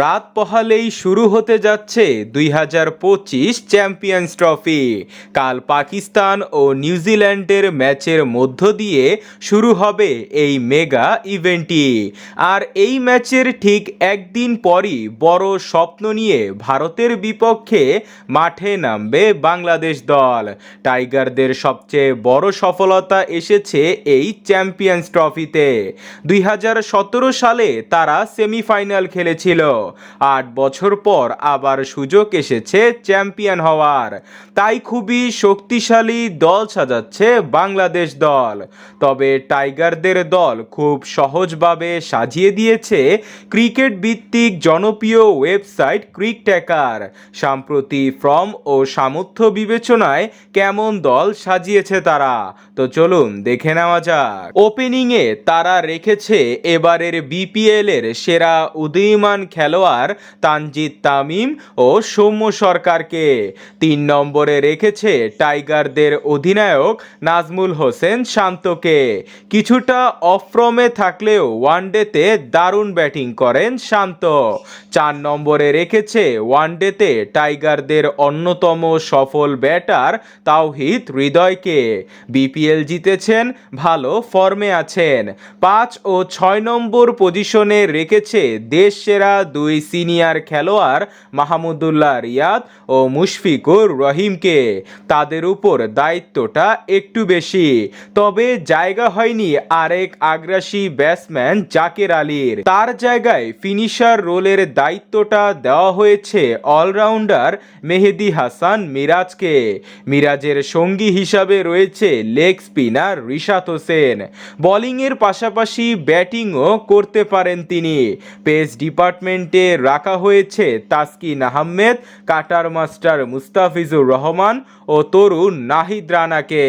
রাত পহালেই শুরু হতে যাচ্ছে দুই হাজার পঁচিশ চ্যাম্পিয়ন্স ট্রফি। কাল পাকিস্তান ও নিউজিল্যান্ডের ম্যাচের মধ্য দিয়ে শুরু হবে এই মেগা ইভেন্টটি। আর এই ম্যাচের ঠিক একদিন পরই বড় স্বপ্ন নিয়ে ভারতের বিপক্ষে মাঠে নামবে বাংলাদেশ দল। টাইগারদের সবচেয়ে বড় সফলতা এসেছে এই চ্যাম্পিয়ন্স ট্রফিতে। দুই হাজার সতেরো সালে তারা সেমিফাইনাল খেলেছিল। আট বছর পর আবার সুযোগ এসেছে চ্যাম্পিয়ন হওয়ার। তাই খুবই শক্তিশালী দল সাজাচ্ছে বাংলাদেশ দল। তবে টাইগারদের দল খুব সহজভাবে সাজিয়ে দিয়েছে ক্রিকেট ভিত্তিক জনপ্রিয় ওয়েবসাইট ক্রিক ট্যাকার সাম্প্রতি ফর্ম ও সামর্থ্য বিবেচনায় কেমন দল সাজিয়েছে তারা? তো চলুন দেখে নেওয়া যাক। ওপেনিংয়ে তারা রেখেছে এবারের বিপিএল এর সেরা উদীয়মান খেলোয়াড় তানজিদ তামিম ও সৌম্য সরকারকে। তিন নম্বরে রেখেছে টাইগারদের অধিনায়ক নাজমুল হোসেন শান্তকে। কিছুটা অফ্রমে থাকলেও ওয়ানডেতে দারুণ ব্যাটিং করেন শান্ত। চার নম্বরে রেখেছে ওয়ানডেতে টাইগারদের অন্যতম সফল ব্যাটার তাওহিদ হৃদয়কে। বিপিএল জিতেছেন, ভালো ফর্মে আছেন। পাঁচ ও ছয় নম্বর পজিশনে রেখেছে দেশ সেরা দুই সিনিয়র খেলোয়াড় মাহমুদুল্লাহ রিয়াদ ও মুশফিকুর রহিমকে। তাদের উপর দায়িত্বটা একটু বেশি। তবে জায়গা হয়নি আরেক আগ্রাসী ব্যাটসম্যান জাকের আলীর। তার জায়গায় ফিনিশার রোলের দায়িত্বটা দেওয়া হয়েছে অলরাউন্ডার মেহেদি হাসান মিরাজকে। মিরাজের সঙ্গী হিসাবে রয়েছে লেগ স্পিনার রিশাত হোসেন। বোলিংয়ের পাশাপাশি ব্যাটিংও করতে পারেন তিনি। পেস ডিপার্টমেন্টে রাখা হয়েছে তাসকিন আহমেদ কাটার মাস্টার মুস্তাফিজুর রহমান ও তরুণ নাহিদ রানাকে।